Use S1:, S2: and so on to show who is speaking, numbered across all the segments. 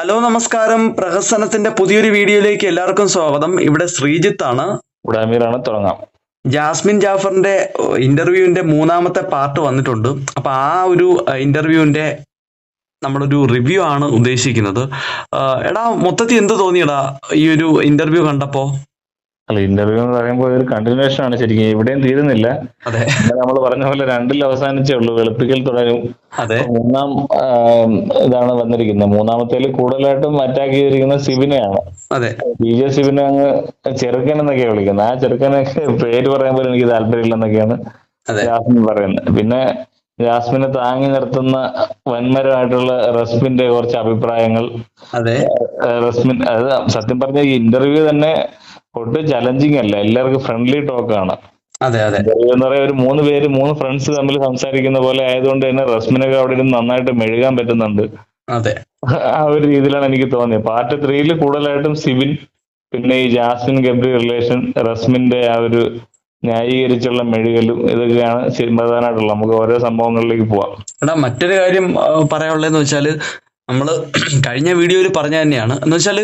S1: Hello നമസ്കാരം. പ്രഹസനത്തിന്റെ പുതിയൊരു വീഡിയോയിലേക്ക് എല്ലാവർക്കും സ്വാഗതം. ഇവിടെ ശ്രീജിത്ത് ആണ്.
S2: ഇവിടെ തുടങ്ങാം.
S1: ജാസ്മിൻ ജാഫറിന്റെ ഇന്റർവ്യൂവിന്റെ മൂന്നാമത്തെ പാർട്ട് വന്നിട്ടുണ്ട്. അപ്പൊ ആ ഒരു ഇന്റർവ്യൂവിന്റെ നമ്മളൊരു റിവ്യൂ ആണ് ഉദ്ദേശിക്കുന്നത്. എടാ മൊത്തത്തിൽ എന്ത് തോന്നിയടാ ഈ ഒരു ഇന്റർവ്യൂ കണ്ടപ്പോ?
S2: അല്ല ഇന്റർവ്യൂ എന്ന് പറയുമ്പോൾ ഒരു കണ്ടിന്യൂഷൻ ആണ് ശരിക്കും. ഇവിടെയും തീരുന്നില്ല. നമ്മൾ പറഞ്ഞ പോലെ രണ്ടിൽ അവസാനിച്ചേ ഉള്ളൂ. വെളുപ്പിക്കൽ തുടരും. മൂന്നാം ഇതാണ് വന്നിരിക്കുന്നത്. മൂന്നാമത്തേൽ കൂടുതലായിട്ടും അറ്റാക്ക് ചെയ്തിരിക്കുന്ന സിബിനെയാണ്. ബി ജെ സിബിനെ അങ്ങ് ചെറുക്കൻ എന്നൊക്കെയാണ് വിളിക്കുന്നത്. ആ ചെറുക്കനെ പേര് പറയുമ്പോൾ എനിക്ക് താല്പര്യമില്ലെന്നൊക്കെയാണ് ജാസ്മിൻ പറയുന്നത്. പിന്നെ ജാസ്മിനെ താങ്ങി നിർത്തുന്ന വന്മരമായിട്ടുള്ള റസ്മിന്റെ കുറച്ച് അഭിപ്രായങ്ങൾ. റസ്മിൻ അത് സത്യം പറഞ്ഞ ഈ ഇന്റർവ്യൂ തന്നെ ഒട്ടും ചലഞ്ചിങ് അല്ല. എല്ലാവർക്കും ഫ്രണ്ട്ലി ടോക്ക് ആണ്.
S1: അതെ അതെ.
S2: എന്ന് പറയാൻ ഒരു മൂന്ന് പേര് മൂന്ന് ഫ്രണ്ട്സ് തമ്മിൽ സംസാരിക്കുന്ന പോലെ ആയതുകൊണ്ട് തന്നെ റസ്മിനൊക്കെ അവിടെ ഇരുന്ന് നന്നായിട്ട് മെഴുകാൻ പറ്റുന്നുണ്ട്.
S1: അതെ.
S2: ആ ഒരു രീതിയിലാണ് എനിക്ക് തോന്നിയത്. പാർട്ട് ത്രീയിൽ കൂടുതലായിട്ടും സിബിൻ പിന്നെ ഈ ജാസ്മിൻ ഗബ്രി റിലേഷൻ റസ്മിന്റെ ആ ഒരു ന്യായീകരിച്ചുള്ള മെഴുകലും ഇതൊക്കെയാണ് പ്രധാനമായിട്ടുള്ളത്. നമുക്ക് ഓരോ സംഭവങ്ങളിലേക്ക് പോവാം.
S1: എടാ മറ്റൊരു കാര്യം പറയാനുള്ളതെന്ന് വെച്ചാൽ നമ്മൾ കഴിഞ്ഞ വീഡിയോയിൽ പറഞ്ഞ തന്നെയാണ്. എന്ന് വെച്ചാൽ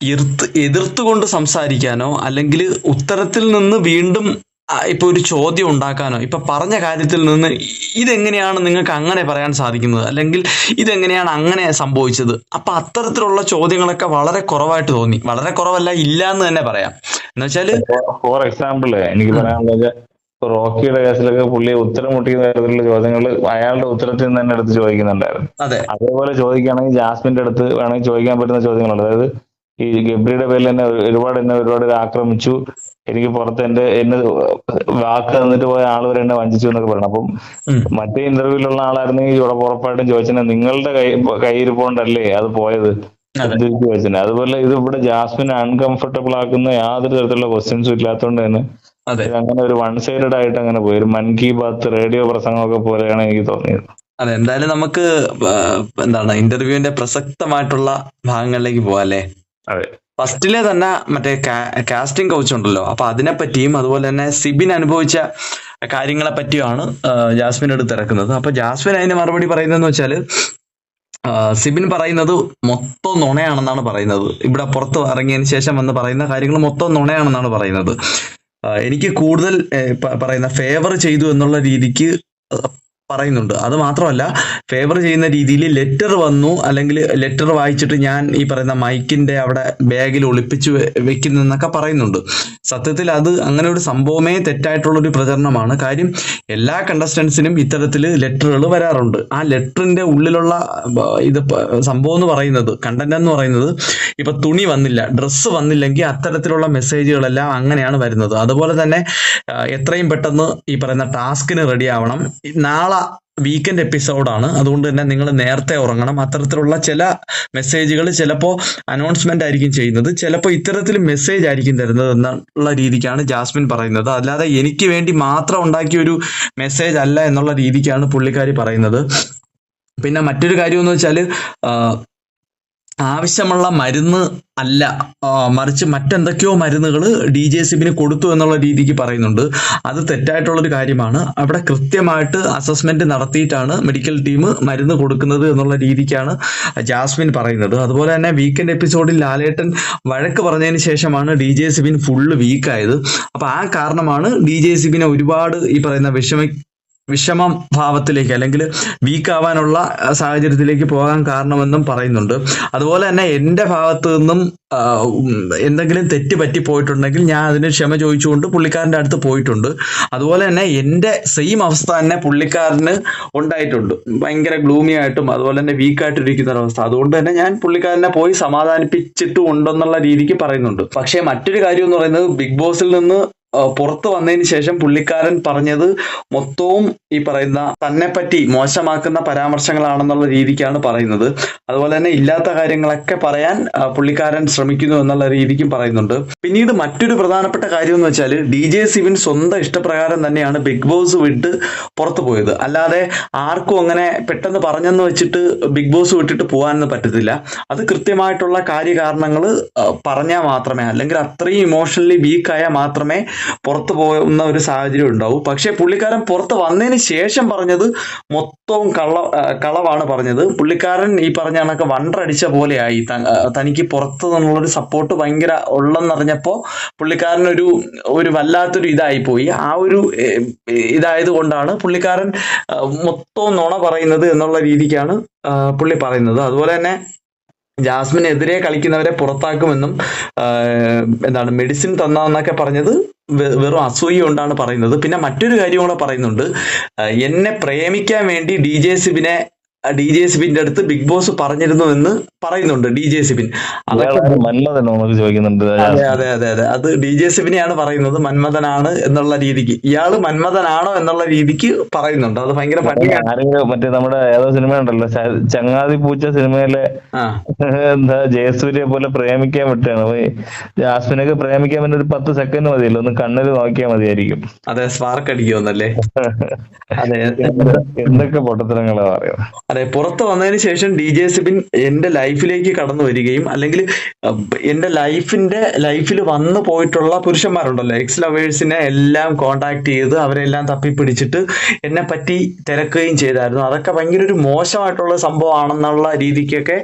S1: എതിർത്ത് എതിർത്തുകൊണ്ട് സംസാരിക്കാനോ അല്ലെങ്കിൽ ഉത്തരത്തിൽ നിന്ന് വീണ്ടും ഇപ്പോൾ ഇപ്പൊ ഒരു ചോദ്യം ഉണ്ടാക്കാനോ ഇപ്പൊ പറഞ്ഞ കാര്യത്തിൽ നിന്ന് ഇതെങ്ങനെയാണ് നിങ്ങൾക്ക് അങ്ങനെ പറയാൻ സാധിക്കുന്നത്? അല്ലെങ്കിൽ ഇതെങ്ങനെയാണ് അങ്ങനെ സംഭവിച്ചത്? അപ്പൊ അത്തരത്തിലുള്ള ചോദ്യങ്ങളൊക്കെ വളരെ കുറവായിട്ട് തോന്നി. വളരെ കുറവല്ല ഇല്ല എന്ന് തന്നെ പറയാം. എന്ന് വെച്ചാൽ
S2: ഫോർ എക്സാമ്പിൾ എനിക്ക് പറയാനുള്ളത് റോക്കിയുടെ കേസിലൊക്കെ പുള്ളി ഉത്തരം മുട്ടിക്കുന്ന തരത്തിലുള്ള ചോദ്യങ്ങൾ അയാളുടെ ഉത്തരത്തിൽ നിന്ന് തന്നെ എടുത്ത് ചോദിക്കുന്നുണ്ടായിരുന്നു.
S1: അതെ.
S2: അതേപോലെ ചോദിക്കുകയാണെങ്കിൽ ജാസ്മിന്റെ അടുത്ത് വേണമെങ്കിൽ ചോദിക്കാൻ പറ്റുന്ന ചോദ്യങ്ങളുണ്ട്. അതായത് ഈ ഗബ്രിയുടെ പേരിൽ എന്നെ ഒരുപാട് എന്നെ ഒരുപാട് ആക്രമിച്ചു. എനിക്ക് പുറത്ത് എന്റെ എന്നെ വാക്ക് തന്നിട്ട് പോയ ആൾ വരെ എന്നെ വഞ്ചിച്ചു എന്നൊക്കെ പറയണം. അപ്പം. മറ്റേ ഇന്റർവ്യൂലുള്ള ആളായിരുന്നെങ്കിൽ ഇവിടെ ഉറപ്പായിട്ടും ചോദിച്ചാൽ നിങ്ങളുടെ കൈ കയ്യിരിപ്പോണ്ടല്ലേ അത് പോയത്? അതുപോലെ ഇത് ഇവിടെ ജാസ്മിനെ അൺകംഫർട്ടബിൾ ആക്കുന്ന യാതൊരു തരത്തിലുള്ള ക്വസ്റ്റ്യൻസും ഇല്ലാത്തതുകൊണ്ട് തന്നെ അങ്ങനെ ഒരു വൺ സൈഡഡ് ആയിട്ട് അങ്ങനെ പോയി. ഒരു മൻ കി ബാത്ത് റേഡിയോ പ്രസംഗമൊക്കെ പോലെയാണ് എനിക്ക് തോന്നിയത്.
S1: അതെ എന്തായാലും നമുക്ക് എന്താണ് ഇന്റർവ്യൂവിന്റെ പ്രസക്തമായിട്ടുള്ള ഭാഗങ്ങളിലേക്ക് പോവാം അല്ലേ?
S2: അതെ
S1: ഫസ്റ്റിലെ തന്നെ മറ്റേ കാസ്റ്റിംഗ് കൗച്ച് ഉണ്ടല്ലോ. അപ്പൊ അതിനെ പറ്റിയും അതുപോലെ തന്നെ സിബിൻ അനുഭവിച്ച കാര്യങ്ങളെ പറ്റിയുമാണ് ജാസ്മിൻ എടുത്ത് ഇറക്കുന്നത്. അപ്പൊ ജാസ്മിൻ അതിന് മറുപടി പറയുന്നതെന്ന് വെച്ചാൽ സിബിൻ പറയുന്നത് മൊത്തം നുണയാണെന്നാണ് പറയുന്നത്. ഇവിടെ പുറത്ത് ഇറങ്ങിയതിന് ശേഷം വന്ന് പറയുന്ന കാര്യങ്ങൾ മൊത്തം നുണയാണെന്നാണ് പറയുന്നത്. എനിക്ക് കൂടുതൽ പറയുന്ന ഫേവർ ചെയ്തു എന്നുള്ള രീതിക്ക് പറയുന്നുണ്ട്. അത് മാത്രമല്ല ഫേവർ ചെയ്യുന്ന രീതിയിൽ ലെറ്റർ വന്നു അല്ലെങ്കിൽ ലെറ്റർ വായിച്ചിട്ട് ഞാൻ ഈ പറയുന്ന മൈക്കിന്റെ അവിടെ ബാഗിൽ ഒളിപ്പിച്ച് വെക്കുന്നു എന്നൊക്കെ പറയുന്നുണ്ട്. സത്യത്തിൽ അത് അങ്ങനെ ഒരു സംഭവമേ തെറ്റായിട്ടുള്ള ഒരു പ്രചരണമാണ്. കാര്യം എല്ലാ കണ്ടസ്റ്റൻസിനും ഇത്തരത്തിൽ ലെറ്ററുകൾ വരാറുണ്ട്. ആ ലെറ്ററിന്റെ ഉള്ളിലുള്ള ഇത് സംഭവം എന്ന് പറയുന്നത് കണ്ടന്റ് എന്ന് പറയുന്നത് ഇപ്പൊ തുണി വന്നില്ല ഡ്രസ്സ് വന്നില്ലെങ്കിൽ അത്തരത്തിലുള്ള മെസ്സേജുകളെല്ലാം അങ്ങനെയാണ് വരുന്നത്. അതുപോലെ തന്നെ എത്രയും പെട്ടെന്ന് ഈ പറയുന്ന ടാസ്കിന് റെഡി ആവണം. നാളെ വീക്കെൻഡ് എപ്പിസോഡാണ് അതുകൊണ്ട് തന്നെ നിങ്ങൾ നേരത്തെ ഉറങ്ങണം. അത്തരത്തിലുള്ള ചില മെസ്സേജുകൾ ചിലപ്പോൾ അനൗൺസ്മെന്റ് ആയിരിക്കും ചെയ്യുന്നത്. ചിലപ്പോൾ ഇത്തരത്തിൽ മെസ്സേജ് ആയിരിക്കും തരുന്നത് എന്നുള്ള രീതിക്കാണ് ജാസ്മിൻ പറയുന്നത്. അല്ലാതെ എനിക്ക് വേണ്ടി മാത്രം ഉണ്ടാക്കിയ ഒരു മെസ്സേജ് അല്ല എന്നുള്ള രീതിക്കാണ് പുള്ളിക്കാരി പറയുന്നത്. പിന്നെ മറ്റൊരു കാര്യം എന്ന് വെച്ചാൽ ആവശ്യമുള്ള മരുന്ന് അല്ല. മറിച്ച് മറ്റെന്തൊക്കെയോ മരുന്നുകൾ ഡി ജെ സിബിന് കൊടുത്തു എന്നുള്ള രീതിക്ക് പറയുന്നുണ്ട്. അത് തെറ്റായിട്ടുള്ളൊരു കാര്യമാണ്. അവിടെ കൃത്യമായിട്ട് അസസ്മെന്റ് നടത്തിയിട്ടാണ് മെഡിക്കൽ ടീം മരുന്ന് കൊടുക്കുന്നത് എന്നുള്ള രീതിക്കാണ് ജാസ്മിൻ പറയുന്നത്. അതുപോലെ തന്നെ വീക്കെൻഡ് എപ്പിസോഡിൽ ലാലേട്ടൻ വഴക്ക് പറഞ്ഞതിന് ശേഷമാണ് ഡി ജെ സിബിൻ ഫുള്ള് വീക്കായത്. അപ്പൊ ആ കാരണമാണ് ഡി ജെ സിബിനെ ഒരുപാട് ഈ പറയുന്ന വിഷമ വിഷമം ഭാവത്തിലേക്ക് അല്ലെങ്കിൽ വീക്കാവാനുള്ള സാഹചര്യത്തിലേക്ക് പോകാൻ കാരണമെന്നും പറയുന്നുണ്ട്. അതുപോലെ തന്നെ എന്റെ ഭാഗത്തു നിന്നും എന്തെങ്കിലും തെറ്റ് പറ്റി പോയിട്ടുണ്ടെങ്കിൽ ഞാൻ അതിന് ക്ഷമ ചോദിച്ചുകൊണ്ട് പുള്ളിക്കാരന്റെ അടുത്ത് പോയിട്ടുണ്ട്. അതുപോലെ തന്നെ എന്റെ സെയിം അവസ്ഥ തന്നെ പുള്ളിക്കാരന് ഉണ്ടായിട്ടുണ്ട്. ഭയങ്കര ഗ്ലൂമി ആയിട്ടും അതുപോലെ തന്നെ വീക്കായിട്ടിരിക്കുന്ന ഒരവസ്ഥ അതുകൊണ്ട് തന്നെ ഞാൻ പുള്ളിക്കാരനെ പോയി സമാധാനിപ്പിച്ചിട്ടും ഉണ്ടെന്നുള്ള രീതിക്ക് പറയുന്നുണ്ട്. പക്ഷേ മറ്റൊരു കാര്യം എന്ന് പറയുന്നത് ബിഗ് ബോസിൽ നിന്ന് പുറത്തു വന്നതിന് ശേഷം പുള്ളിക്കാരൻ പറഞ്ഞത് മൊത്തവും ഈ പറയുന്ന തന്നെ പറ്റി മോശമാക്കുന്ന പരാമർശങ്ങളാണെന്നുള്ള രീതിക്കാണ് പറയുന്നത്. അതുപോലെ തന്നെ ഇല്ലാത്ത കാര്യങ്ങളൊക്കെ പറയാൻ പുള്ളിക്കാരൻ ശ്രമിക്കുന്നു എന്നുള്ള രീതിക്കും പറയുന്നുണ്ട്. പിന്നീട് മറ്റൊരു പ്രധാനപ്പെട്ട കാര്യം എന്ന് വെച്ചാൽ ഡി ജെ സിവിൻ സ്വന്തം ഇഷ്ടപ്രകാരം തന്നെയാണ് ബിഗ് ബോസ് വിട്ട് പുറത്തു പോയത്. അല്ലാതെ ആർക്കും അങ്ങനെ പെട്ടെന്ന് പറഞ്ഞെന്ന് വെച്ചിട്ട് ബിഗ് ബോസ് വിട്ടിട്ട് പോകാനൊന്നും പറ്റത്തില്ല. അത് കൃത്യമായിട്ടുള്ള കാര്യകാരണങ്ങൾ പറഞ്ഞാൽ മാത്രമേ അല്ലെങ്കിൽ അത്രയും ഇമോഷണലി വീക്കായാൽ മാത്രമേ പുറത്തു പോകുന്ന ഒരു സാഹചര്യം ഉണ്ടാവും. പക്ഷേ പുള്ളിക്കാരൻ പുറത്ത് വന്നതിന് ശേഷം പറഞ്ഞത് മൊത്തവും കള്ള കളവാണ് പറഞ്ഞത്. പുള്ളിക്കാരൻ ഈ പറഞ്ഞ കണക്ക് വണ്ടടിച്ച പോലെയായി. തനിക്ക് പുറത്തു നിന്നുള്ളൊരു സപ്പോർട്ട് ഭയങ്കര ഉള്ളെന്നറിഞ്ഞപ്പോ പുള്ളിക്കാരനൊരു ഒരു വല്ലാത്തൊരു ഇതായി പോയി ആ ഒരു ഇതായത് കൊണ്ടാണ് പുള്ളിക്കാരൻ മൊത്തവും നുണ പറയുന്നത് എന്നുള്ള രീതിക്കാണ് പുള്ളി പറയുന്നത്. അതുപോലെ തന്നെ ജാസ്മിനെതിരെ കളിക്കുന്നവരെ പുറത്താക്കുമെന്നും എന്താണ് മെഡിസിൻ തന്നതെന്നൊക്കെ പറഞ്ഞത് വെറും അസൂയ കൊണ്ടാണ് പറയുന്നത്. പിന്നെ മറ്റൊരു കാര്യം കൂടെ പറയുന്നുണ്ട്. എന്നെ പ്രേമിക്കാൻ വേണ്ടി ഡി ജെ സിബിനെ ഡി ജെ സിബിന്റെ അടുത്ത് ബിഗ് ബോസ് പറഞ്ഞിരുന്നു എന്ന് പറയുന്നുണ്ട് ഡി ജെ സിബിൻ അതൊക്കെ
S2: ചോദിക്കുന്നുണ്ട്.
S1: അതെ അതെ അതെ അതെ അത്. ഡി ജെ സിബിനെയാണ് പറയുന്നത് മന്മഥനാണ് എന്നുള്ള രീതിക്ക്. ഇയാൾ മന്മഥനാണോ എന്നുള്ള രീതിക്ക് പറയുന്നുണ്ട്. അത് ഭയങ്കര
S2: മറ്റേ നമ്മുടെ ഏതോ സിനിമ ഉണ്ടല്ലോ ചങ്ങാതി പൂച്ച സിനിമയിലെ എന്താ ജയസൂര്യ പോലെ പ്രേമിക്കാൻ വിട്ടാണ്. ജാസ്മിനൊക്കെ പ്രേമിക്കാൻ വേണ്ടി ഒരു പത്ത് സെക്കൻഡ് മതിയല്ലോ. ഒന്ന് കണ്ണിൽ നോക്കിയാൽ മതിയായിരിക്കും.
S1: അതെ സ്പാർക്ക് അടിക്കുമെന്നല്ലേ അതെ.
S2: എന്തൊക്കെ പൊട്ടത്തരങ്ങളാ
S1: അതെ പുറത്ത് വന്നതിന് ശേഷം ഡി ജെ സിബിൻ എന്റെ ലൈഫിലേക്ക് കടന്നു വരികയും അല്ലെങ്കിൽ എന്റെ ലൈഫിന്റെ ലൈഫിൽ വന്നു പോയിട്ടുള്ള പുരുഷന്മാരുണ്ടല്ലോ. എക്സ് ലവേഴ്സിനെ എല്ലാം കോണ്ടാക്ട് ചെയ്ത് അവരെല്ലാം തപ്പിപ്പിടിച്ചിട്ട് എന്നെ പറ്റി തിരക്കുകയും ചെയ്തായിരുന്നു. അതൊക്കെ ഭയങ്കര ഒരു മോശമായിട്ടുള്ള സംഭവമാണെന്നുള്ള രീതിക്കൊക്കെ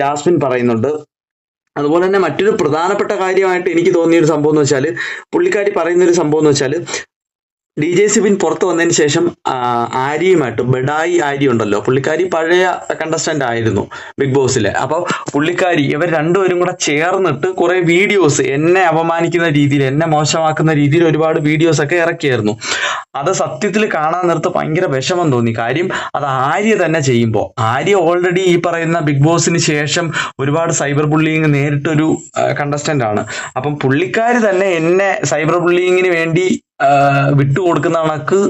S1: ജാസ്മിൻ പറയുന്നുണ്ട്. അതുപോലെ തന്നെ മറ്റൊരു പ്രധാനപ്പെട്ട കാര്യമായിട്ട് എനിക്ക് തോന്നിയ ഒരു സംഭവം എന്ന് വെച്ചാൽ പുള്ളിക്കാരി പറയുന്ന ഒരു സംഭവം എന്ന് വെച്ചാൽ ഡി ജെ സിബിൻ പുറത്ത് വന്നതിന് ശേഷം ആര്യയുമായിട്ട് ബഡായി ആര്യ ഉണ്ടല്ലോ പുള്ളിക്കാരി പഴയ കണ്ടസ്റ്റന്റ് ആയിരുന്നു ബിഗ് ബോസിലെ. അപ്പോൾ പുള്ളിക്കാരി ഇവർ രണ്ടുപേരും കൂടെ ചേർന്നിട്ട് കുറെ വീഡിയോസ് എന്നെ അപമാനിക്കുന്ന രീതിയിൽ എന്നെ മോശമാക്കുന്ന രീതിയിൽ ഒരുപാട് വീഡിയോസ് ഒക്കെ ഇറക്കിയായിരുന്നു. അത് സത്യത്തിൽ കാണാൻ നിർത്ത് ഭയങ്കര വിഷമം തോന്നി. കാര്യം അത് ആര്യ തന്നെ ചെയ്യുമ്പോൾ ആര്യ ഓൾറെഡി ഈ പറയുന്ന ബിഗ് ബോസിന് ശേഷം ഒരുപാട് സൈബർ ബുള്ളിങ് നേരിട്ടൊരു കണ്ടസ്റ്റന്റ് ആണ്. അപ്പം പുള്ളിക്കാരി തന്നെ എന്നെ സൈബർ ബുള്ളിങ്ങിന് വേണ്ടി വിട്ടുകൊടുക്കുന്ന കണക്ക്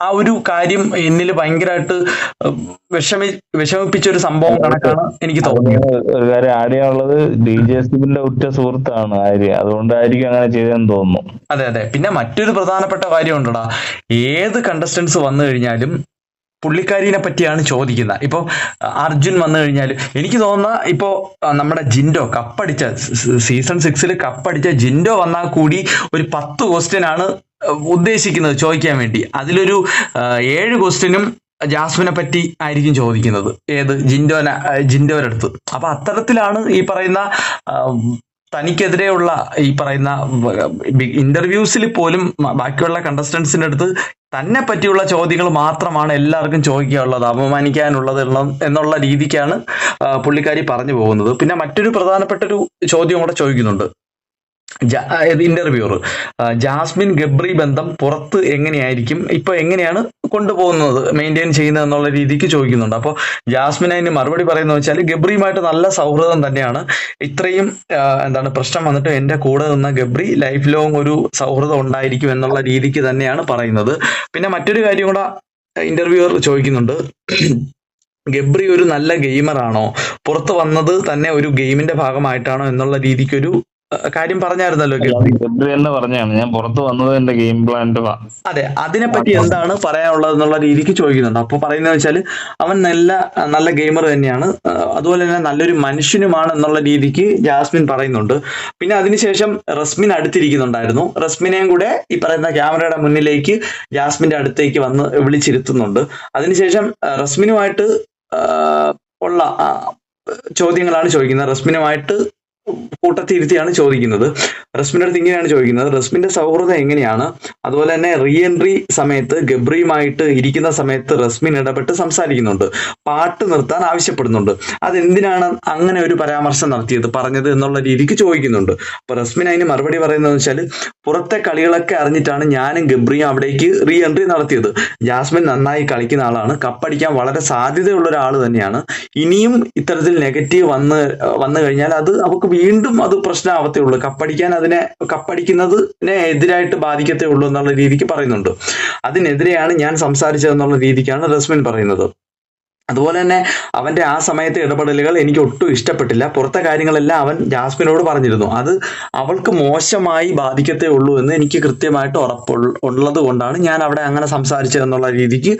S1: ആ ഒരു കാര്യം എന്നിൽ ഭയങ്കരമായിട്ട് വിഷമി വിഷമിപ്പിച്ച ഒരു സംഭവം കണക്കാണ് എനിക്ക് തോന്നിയത്
S2: ഒരു കാര്യം ആഡ് ചെയ്യാനുള്ളത് ഡി ജെ സിബിന്റെ ഉറ്റ സുഹൃത്താണ് ആര്യ. അതുകൊണ്ടായിരിക്കും അങ്ങനെ ചെയ്തതെന്ന് തോന്നുന്നു.
S1: അതെ അതെ. പിന്നെ മറ്റൊരു പ്രധാനപ്പെട്ട കാര്യം ഉണ്ടടാ ഏത് കണ്ടസ്റ്റൻസ് വന്നു കഴിഞ്ഞാലും പുള്ളിക്കാരിനെ പറ്റിയാണ് ചോദിക്കുന്നത്. ഇപ്പോൾ അർജുൻ വന്നു കഴിഞ്ഞാൽ എനിക്ക് തോന്നുന്ന ഇപ്പോൾ നമ്മുടെ ജിൻഡോ കപ്പടിച്ച സീസൺ സിക്സിൽ കപ്പടിച്ച ജിൻഡോ വന്നാൽ കൂടി ഒരു പത്ത് ക്വസ്റ്റ്യൻ ആണ് ഉദ്ദേശിക്കുന്നത് ചോദിക്കാൻ വേണ്ടി. അതിലൊരു ഏഴ് ക്വസ്റ്റ്യനും ജാസ്മിനെ പറ്റി ആയിരിക്കും ചോദിക്കുന്നത്. ഏത്? ജിൻഡോന ജിൻഡോയുടെ അടുത്ത്. അപ്പൊ അത്തരത്തിലാണ് ഈ പറയുന്ന തനിക്കെതിരെയുള്ള ഈ പറയുന്ന ഇന്റർവ്യൂസിൽ പോലും ബാക്കിയുള്ള കണ്ടസ്റ്റൻസിന്റെ അടുത്ത് തന്നെ പറ്റിയുള്ള ചോദ്യങ്ങൾ മാത്രമാണ് എല്ലാവർക്കും ചോദിക്കാനുള്ളത് അപമാനിക്കാനുള്ളത് എന്ന- എന്നുള്ള രീതിക്കാണ് പുള്ളിക്കാരി പറഞ്ഞു പോകുന്നത്. പിന്നെ മറ്റൊരു പ്രധാനപ്പെട്ട ഒരു ചോദ്യം കൂടെ ചോദിക്കുന്നുണ്ട്. ഇന്റർവ്യൂർ ജാസ്മിൻ ഗബ്രി ബന്ധം പുറത്ത് എങ്ങനെയായിരിക്കും? ഇപ്പൊ എങ്ങനെയാണ് കൊണ്ടുപോകുന്നത് മെയിന്റെയിൻ ചെയ്യുന്നത് എന്നുള്ള രീതിക്ക് ചോദിക്കുന്നുണ്ട്. അപ്പോൾ ജാസ്മിൻ അതിന് മറുപടി പറയുന്ന വെച്ചാൽ ഗബ്രിയുമായിട്ട് നല്ല സൗഹൃദം തന്നെയാണ്. ഇത്രയും എന്താണ് പ്രശ്നം വന്നിട്ട് എന്റെ കൂടെ നിന്ന ഗബ്രി ലൈഫ് ലോങ് ഒരു സൗഹൃദം ഉണ്ടായിരിക്കും എന്നുള്ള രീതിക്ക് തന്നെയാണ് പറയുന്നത്. പിന്നെ മറ്റൊരു കാര്യം കൂടെ ഇന്റർവ്യൂവർ ചോദിക്കുന്നുണ്ട്. ഗബ്രി ഒരു നല്ല ഗെയിമറാണോ പുറത്ത് വന്നത് തന്നെ ഒരു ഗെയിമിന്റെ ഭാഗമായിട്ടാണോ എന്നുള്ള രീതിക്കൊരു കാര്യം പറഞ്ഞായിരുന്നല്ലോ
S2: എന്ന് പറഞ്ഞാണ് ഞാൻ പുറത്ത് വന്നത് എന്റെ ഗെയിം പ്ലാന്റെ
S1: അതെ അതിനെപ്പറ്റി എന്താണ് പറയാനുള്ളത് എന്നുള്ള രീതിക്ക് ചോദിക്കുന്നുണ്ട്. അപ്പൊ പറയുന്നത് വെച്ചാൽ അവൻ നല്ല നല്ല ഗെയിമർ തന്നെയാണ്. അതുപോലെ തന്നെ നല്ലൊരു മനുഷ്യനുമാണ് എന്നുള്ള രീതിക്ക് ജാസ്മിൻ പറയുന്നുണ്ട്. പിന്നെ അതിനുശേഷം റസ്മിൻ അടുത്തിരിക്കുന്നുണ്ടായിരുന്നു. റസ്മിനെയും കൂടെ ഈ പറയുന്ന ക്യാമറയുടെ മുന്നിലേക്ക് ജാസ്മിന്റെ അടുത്തേക്ക് വന്ന് വിളിച്ചിരുത്തുന്നുണ്ട്. അതിനുശേഷം റസ്മിനുമായിട്ട് ഉള്ള ചോദ്യങ്ങളാണ് ചോദിക്കുന്നത്. റസ്മിനുമായിട്ട് കൂട്ടത്തിരുത്തിയാണ് ചോദിക്കുന്നത്. റസ്മിന്റെ അടുത്ത് ഇങ്ങനെയാണ് ചോദിക്കുന്നത്. റസ്മിന്റെ സൗഹൃദം എങ്ങനെയാണ്? അതുപോലെ തന്നെ റീ എൻട്രി സമയത്ത് ഗബ്രിയുമായിട്ട് ഇരിക്കുന്ന സമയത്ത് റസ്മിൻ ഇടപെട്ട് സംസാരിക്കുന്നുണ്ട്. പാട്ട് നിർത്താൻ ആവശ്യപ്പെടുന്നുണ്ട്. അതെന്തിനാണ് അങ്ങനെ ഒരു പരാമർശം നടത്തിയത് പറഞ്ഞത് എന്നുള്ള രീതിക്ക് ചോദിക്കുന്നുണ്ട്. അപ്പൊ റസ്മിൻ അതിന് മറുപടി പറയുന്നത് വെച്ചാൽ പുറത്തെ കളികളൊക്കെ അറിഞ്ഞിട്ടാണ് ഞാനും ഗബ്രിയും അവിടേക്ക് റീ എൻട്രി നടത്തിയത്. ജാസ്മിൻ നന്നായി കളിക്കുന്ന ആളാണ്. കപ്പടിക്കാൻ വളരെ സാധ്യതയുള്ള ഒരാൾ തന്നെയാണ്. ഇനിയും ഇത്തരത്തിൽ നെഗറ്റീവ് വന്ന് വന്നു കഴിഞ്ഞാൽ അത് അവർക്ക് വീണ്ടും അത് പ്രശ്നമാവത്തേ ഉള്ളൂ. കപ്പടിക്കാൻ അതിനെ കപ്പടിക്കുന്നതിനെ എതിരായിട്ട് ബാധിക്കത്തേ ഉള്ളൂ എന്നുള്ള രീതിക്ക് പറയുന്നുണ്ട്. അതിനെതിരെയാണ് ഞാൻ സംസാരിച്ചതെന്നുള്ള രീതിക്കാണ് റസ്മിൻ പറയുന്നത്. അതുപോലെ തന്നെ അവന്റെ ആ സമയത്തെ ഇടപെടലുകൾ എനിക്ക് ഒട്ടും ഇഷ്ടപ്പെട്ടില്ല. പുറത്തെ കാര്യങ്ങളെല്ലാം അവൻ ജാസ്മിനോട് പറഞ്ഞിരുന്നു. അത് അവൾക്ക് മോശമായി ബാധിക്കത്തേ ഉള്ളൂ എന്ന് എനിക്ക് കൃത്യമായിട്ട് ഉറപ്പുള്ള ഉള്ളത് കൊണ്ടാണ് ഞാൻ അവിടെ അങ്ങനെ സംസാരിച്ചതെന്നുള്ള രീതിക്ക്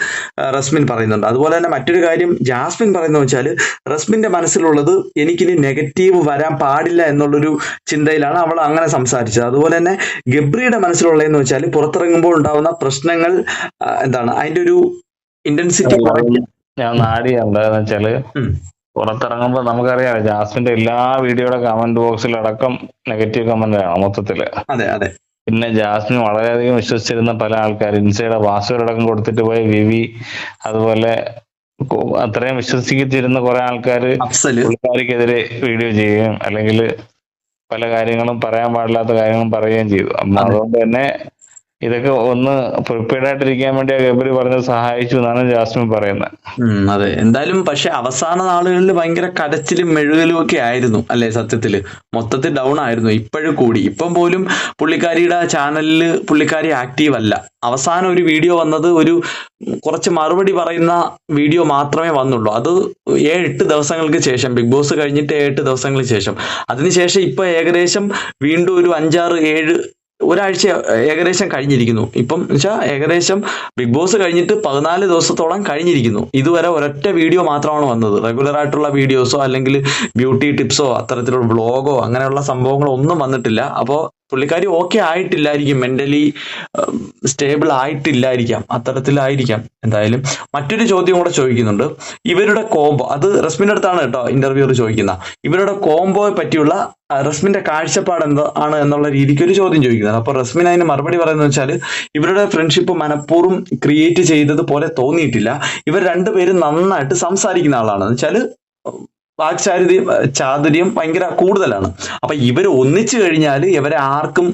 S1: റസ്മിൻ പറയുന്നുണ്ട്. അതുപോലെ തന്നെ മറ്റൊരു കാര്യം ജാസ്മിൻ പറയുന്നത് വെച്ചാൽ റസ്മിന്റെ മനസ്സിലുള്ളത് എനിക്കിനി നെഗറ്റീവ് വരാൻ പാടില്ല എന്നുള്ളൊരു ചിന്തയിലാണ് അവൾ അങ്ങനെ സംസാരിച്ചത്. അതുപോലെ തന്നെ ഗബ്രിയുടെ മനസ്സിലുള്ളതെന്ന് വെച്ചാൽ പുറത്തിറങ്ങുമ്പോൾ ഉണ്ടാവുന്ന പ്രശ്നങ്ങൾ എന്താണ്? അതിന്റെ ഒരു ഇന്റൻസിറ്റി
S2: ഞാൻ നാടി എന്താന്ന്
S1: വെച്ചാൽ.
S2: പുറത്തിറങ്ങുമ്പോ നമുക്കറിയാം ജാസ്മിന്റെ എല്ലാ വീഡിയോയുടെ കമന്റ് ബോക്സിൽ ബോക്സിലടക്കം നെഗറ്റീവ് കമന്റ് ആണ് മൊത്തത്തിൽ.
S1: അതെ അതെ.
S2: പിന്നെ ജാസ്മിൻ വളരെയധികം വിശ്വസിച്ചിരുന്ന പല ആൾക്കാർ ഇൻസൈഡ് പാസ്വേഡ് അടക്കം കൊടുത്തിട്ട് പോയ വിവി അതുപോലെ അത്രയും വിശ്വസിച്ചിരുന്ന കുറെ
S1: ആൾക്കാർ
S2: പുള്ളിക്കാരിക്കെതിരെ വീഡിയോ ചെയ്യുകയും അല്ലെങ്കിൽ പല കാര്യങ്ങളും പറയാൻ പാടില്ലാത്ത കാര്യങ്ങളും പറയുകയും ചെയ്തു. അതുകൊണ്ട് തന്നെ ഇതൊക്കെ ഒന്ന് പ്രിപ്പയർഡ് ആയിട്ടിരിക്കാൻ വേണ്ടി ഗബ്രി പറഞ്ഞത് സഹായിച്ചു എന്നാണ് ജാസ്മിൻ പറയുന്നത്.
S1: അതെ. എന്തായാലും പക്ഷെ അവസാന നാളുകളിൽ ഭയങ്കര കരച്ചിലും മെഴുകലും ഒക്കെ ആയിരുന്നു അല്ലെ സത്യത്തിൽ? മൊത്തത്തിൽ ഡൗൺ ആയിരുന്നു ഇപ്പോഴും കൂടി. ഇപ്പം പോലും പുള്ളിക്കാരിയുടെ ചാനലിൽ പുള്ളിക്കാരി ആക്റ്റീവ് അല്ല. അവസാനം ഒരു വീഡിയോ വന്നത് ഒരു കുറച്ച് മറുപടി പറയുന്ന വീഡിയോ മാത്രമേ വന്നുള്ളൂ. അത് ഏഴ് എട്ട് ദിവസങ്ങൾക്ക് ശേഷം ബിഗ് ബോസ് കഴിഞ്ഞിട്ട് ഏഴ് എട്ട് ദിവസങ്ങൾക്ക് ശേഷം. അതിനുശേഷം ഇപ്പൊ ഏകദേശം വീണ്ടും ഒരു അഞ്ചാറ് ഏഴ് ഒരാഴ്ച ഏകദേശം കഴിഞ്ഞിരിക്കുന്നു. ഇപ്പം വെച്ചാൽ ഏകദേശം ബിഗ് ബോസ് കഴിഞ്ഞിട്ട് പതിനാല് ദിവസത്തോളം കഴിഞ്ഞിരിക്കുന്നു. ഇതുവരെ ഒരൊറ്റ വീഡിയോ മാത്രമാണ് വന്നത്. റെഗുലർ ആയിട്ടുള്ള വീഡിയോസോ അല്ലെങ്കിൽ ബ്യൂട്ടി ടിപ്സോ അത്തരത്തിലുള്ള വ്ളോഗോ അങ്ങനെയുള്ള സംഭവങ്ങളോ ഒന്നും വന്നിട്ടില്ല. അപ്പോൾ പുള്ളിക്കാരി ഓക്കെ ആയിട്ടില്ലായിരിക്കും മെന്റലി സ്റ്റേബിൾ ആയിട്ടില്ലായിരിക്കാം അത്തരത്തിലായിരിക്കാം. എന്തായാലും മറ്റൊരു ചോദ്യം കൂടെ ചോദിക്കുന്നുണ്ട്. ഇവരുടെ കോംബോ അത് റസ്മിന്റെ അടുത്താണ് കേട്ടോ ഇന്റർവ്യൂർ ചോദിക്കുന്ന. ഇവരുടെ കോംബോയെ പറ്റിയുള്ള റസ്മിന്റെ കാഴ്ചപ്പാട് എന്താ ആണ് എന്നുള്ള രീതിക്ക് ഒരു ചോദ്യം ചോദിക്കുന്നത് അപ്പൊ റസ്മിൻ അതിന് മറുപടി പറയുന്നത് വെച്ചാൽ ഇവരുടെ ഫ്രണ്ട്ഷിപ്പ് മനഃപൂർവം ക്രിയേറ്റ് ചെയ്തത് പോലെ തോന്നിയിട്ടില്ല. ഇവർ രണ്ടുപേരും നന്നായിട്ട് സംസാരിക്കുന്ന ആളാണ്. വെച്ചാൽ വാക്ചാരിതയും ചാതുര്യം ഭയങ്കര കൂടുതലാണ്. അപ്പൊ ഇവർ ഒന്നിച്ചു കഴിഞ്ഞാൽ ഇവരെ ആർക്കും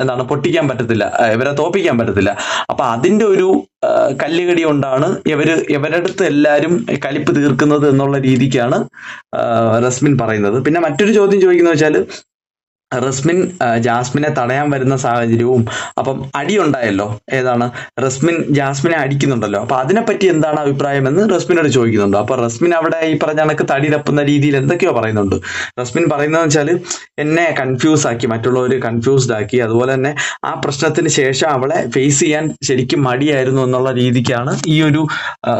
S1: എന്താണ് പൊട്ടിക്കാൻ പറ്റത്തില്ല ഇവരെ തോപ്പിക്കാൻ പറ്റത്തില്ല. അപ്പൊ അതിന്റെ ഒരു കല്ലുകടി കൊണ്ടാണ് ഇവർ ഇവരടുത്ത് എല്ലാവരും കലിപ്പ് തീർക്കുന്നത് എന്നുള്ള രീതിക്കാണ് റസ്മിൻ പറയുന്നത്. പിന്നെ മറ്റൊരു ചോദ്യം ചോദിക്കുന്നത് വെച്ചാൽ റസ്മിൻ ജാസ്മിനെ തടയാൻ വരുന്ന സാഹചര്യവും അപ്പം അടിയുണ്ടായല്ലോ. ഏതാണ്? റസ്മിൻ ജാസ്മിനെ അടിക്കുന്നുണ്ടല്ലോ. അപ്പൊ അതിനെപ്പറ്റി എന്താണ് അഭിപ്രായം എന്ന് റസ്മിനോട് ചോദിക്കുന്നുണ്ട്. അപ്പൊ റസ്മിൻ അവിടെ ഈ പറഞ്ഞ കണക്ക് തടി തപ്പുന്ന രീതിയിൽ എന്തൊക്കെയോ പറയുന്നുണ്ട്. റസ്മിൻ പറയുന്നതെന്ന് വെച്ചാൽ എന്നെ കൺഫ്യൂസ് ആക്കി മറ്റുള്ളവർ കൺഫ്യൂസ്ഡ് ആക്കി അതുപോലെ തന്നെ ആ പ്രശ്നത്തിന് ശേഷം അവളെ ഫേസ് ചെയ്യാൻ ശരിക്കും മടിയായിരുന്നു എന്നുള്ള രീതിക്കാണ് ഈ ഒരു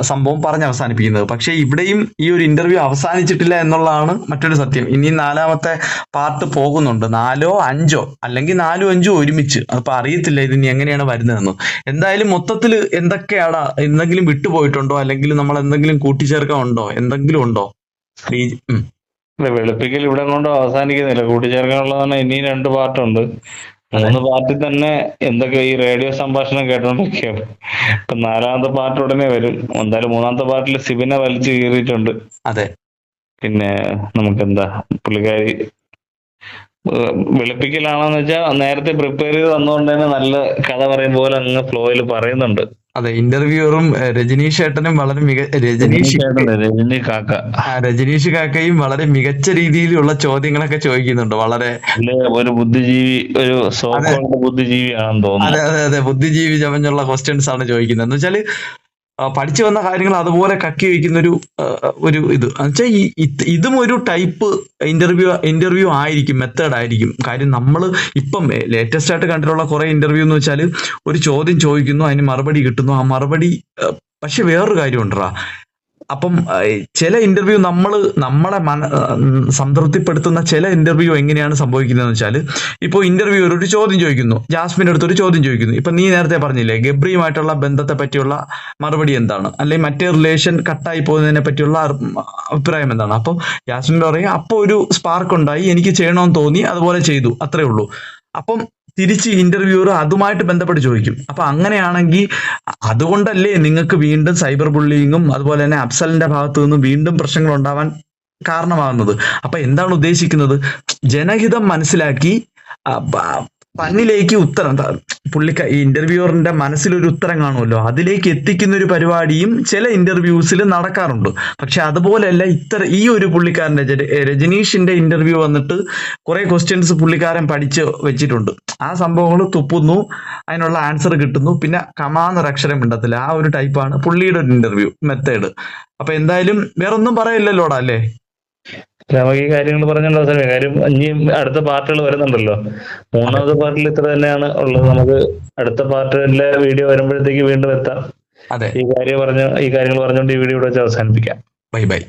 S1: സംഭവം പറഞ്ഞ് അവസാനിപ്പിക്കുന്നത്. പക്ഷേ ഇവിടെയും ഈ ഒരു ഇന്റർവ്യൂ അവസാനിച്ചിട്ടില്ല എന്നുള്ളതാണ് മറ്റൊരു സത്യം. ഇനി നാലാമത്തെ പാർട്ട് പോകുന്നുണ്ട്. നാലോ അഞ്ചോ അല്ലെങ്കിൽ നാലോ അഞ്ചോ ഒരുമിച്ച്. അപ്പൊ അറിയത്തില്ല ഇതിന് എങ്ങനെയാണ് വരുന്നതെന്ന്. എന്തായാലും മൊത്തത്തിൽ എന്തൊക്കെയാണ് എന്തെങ്കിലും വിട്ടുപോയിട്ടുണ്ടോ? അല്ലെങ്കിൽ നമ്മൾ എന്തെങ്കിലും കൂട്ടിച്ചേർക്കാൻ ഉണ്ടോ? എന്തെങ്കിലും ഉണ്ടോ?
S2: വെളുപ്പിക്കൽ ഇവിടെ കൊണ്ട് അവസാനിക്കുന്നില്ല. കൂട്ടിച്ചേർക്കാനുള്ളതാണ് ഇനി രണ്ട് പാർട്ടുണ്ട്. മൂന്ന് പാർട്ടി തന്നെ എന്തൊക്കെ ഈ റേഡിയോ സംഭാഷണം കേട്ടോണ്ടൊക്കെയാണ് ഇപ്പൊ നാലാമത്തെ പാർട്ട് ഉടനെ വരും. എന്തായാലും മൂന്നാമത്തെ പാർട്ടിൽ സിബിനെ വലിച്ചു കീറിയിട്ടുണ്ട്.
S1: അതെ.
S2: പിന്നെ നമുക്ക് എന്താ പുള്ളിക്കാരി വെളുപ്പിക്കലാണെന്ന് വെച്ചാൽ നേരത്തെ പ്രിപ്പയർ ചെയ്ത് വന്നുകൊണ്ട് തന്നെ നല്ല കഥ പറയും പോലെ അങ്ങ് ഫ്ലോയിൽ പറയുന്നുണ്ട്.
S1: അതെ ഇന്റർവ്യൂറും രജനീഷ് ഏട്ടനും വളരെ മികച്ച രജനീഷ്
S2: രജനി കാക്ക.
S1: ആ, രജനീഷ് കാക്കയും വളരെ മികച്ച രീതിയിലുള്ള ചോദ്യങ്ങളൊക്കെ ചോദിക്കുന്നുണ്ട് വളരെ.
S2: ഒരു ബുദ്ധിജീവി ഒരു ബുദ്ധിജീവി ആണെന്ന് തോന്നുന്നു.
S1: അതെ അതെ അതെ ബുദ്ധിജീവി ചമഞ്ഞുള്ള ക്വസ്റ്റ്യൻസ് ആണ് ചോദിക്കുന്നത്. എന്ന് വെച്ചാൽ പഠിച്ചു വന്ന കാര്യങ്ങൾ അതുപോലെ കക്കി വയ്ക്കുന്ന ഒരു ഒരു ഇത്. എന്നുവെച്ചാൽ ഈ ഇതും ഒരു ടൈപ്പ് ഇന്റർവ്യൂ ഇന്റർവ്യൂ ആയിരിക്കും മെത്തേഡ് ആയിരിക്കും. കാര്യം നമ്മൾ ഇപ്പം ലേറ്റസ്റ്റ് ആയിട്ട് കണ്ടിട്ടുള്ള കുറെ ഇന്റർവ്യൂ എന്ന് വെച്ചാൽ ഒരു ചോദ്യം ചോദിക്കുന്നു അതിന് മറുപടി കിട്ടുന്നു. ആ മറുപടി പക്ഷെ വേറൊരു കാര്യം ഉണ്ടറാ അപ്പം ചില ഇന്റർവ്യൂ നമ്മൾ നമ്മളെ മന സംതൃപ്തിപ്പെടുത്തുന്ന ചില ഇന്റർവ്യൂ എങ്ങനെയാണ് സംഭവിക്കുന്നതെന്ന് വെച്ചാൽ ഇപ്പോൾ ഇന്റർവ്യൂ ഒരു ചോദ്യം ചോദിക്കുന്നു. ജാസ്മിന്റെ അടുത്ത് ഒരു ചോദ്യം ചോദിക്കുന്നു. ഇപ്പം നീ നേരത്തെ പറഞ്ഞില്ലേ ഗബ്രിയുമായിട്ടുള്ള ബന്ധത്തെ പറ്റിയുള്ള മറുപടി എന്താണ്? അല്ലെങ്കിൽ മറ്റേ റിലേഷൻ കട്ടായി പോകുന്നതിനെ പറ്റിയുള്ള അഭിപ്രായം എന്താണ്? അപ്പം ജാസ്മിൻ പറയും അപ്പോൾ ഒരു സ്പാർക്ക് ഉണ്ടായി എനിക്ക് ചെയ്യണമെന്ന് തോന്നി അതുപോലെ ചെയ്തു. അത്രേ ഉള്ളൂ. അപ്പം തിരിച്ച് ഇന്റർവ്യൂർ അതുമായിട്ട് ബന്ധപ്പെട്ട് ചോദിക്കും. അപ്പൊ അങ്ങനെയാണെങ്കിൽ അതുകൊണ്ടല്ലേ നിങ്ങൾക്ക് വീണ്ടും സൈബർ ബുള്ളിങ്ങും അതുപോലെ തന്നെ അഫ്സലിന്റെ ഭാഗത്തു നിന്നും വീണ്ടും പ്രശ്നങ്ങൾ ഉണ്ടാവാൻ കാരണമാകുന്നത്? അപ്പൊ എന്താണ് ഉദ്ദേശിക്കുന്നത്? ജനഹിതം മനസ്സിലാക്കി തന്നിലേക്ക് ഉത്തരം പുള്ളിക്ക ഈ ഇന്റർവ്യൂറിന്റെ മനസ്സിലൊരു ഉത്തരം കാണുമല്ലോ. അതിലേക്ക് എത്തിക്കുന്ന ഒരു പരിപാടിയും ചില ഇന്റർവ്യൂസിൽ നടക്കാറുണ്ട്. പക്ഷെ അതുപോലെയല്ല ഇത്ര ഈ ഒരു പുള്ളിക്കാരന്റെ രജനീഷിന്റെ ഇന്റർവ്യൂ വന്നിട്ട് കുറെ ക്വസ്റ്റ്യൻസ് പുള്ളിക്കാരൻ പഠിച്ച് വെച്ചിട്ടുണ്ട്. ആ സംഭവങ്ങൾ തുപ്പുന്നു. അതിനുള്ള ആൻസർ കിട്ടുന്നു. പിന്നെ കമാന്നൊരു അക്ഷരം ഉണ്ടത്തില്ല ആ ഒരു ടൈപ്പാണ് പുള്ളിയുടെ ഒരു ഇന്റർവ്യൂ മെത്തേഡ് അപ്പൊ എന്തായാലും വേറൊന്നും പറയില്ലല്ലോടാ അല്ലേ?
S2: ഈ കാര്യങ്ങൾ പറഞ്ഞുള്ള അവസാനം കാര്യം ഇനി അടുത്ത പാർട്ടുകൾ വരുന്നുണ്ടല്ലോ. മൂന്നാമത്തെ പാർട്ടിൽ ഇത്ര തന്നെയാണ് ഉള്ളത്. നമുക്ക് അടുത്ത പാർട്ടിലെ വീഡിയോ വരുമ്പോഴത്തേക്ക് വീണ്ടും എത്താം. ഈ കാര്യം പറഞ്ഞ ഈ കാര്യങ്ങൾ പറഞ്ഞുകൊണ്ട് ഈ വീഡിയോ ഇവിടെ വെച്ച് അവസാനിപ്പിക്കാം.
S1: Bye bye.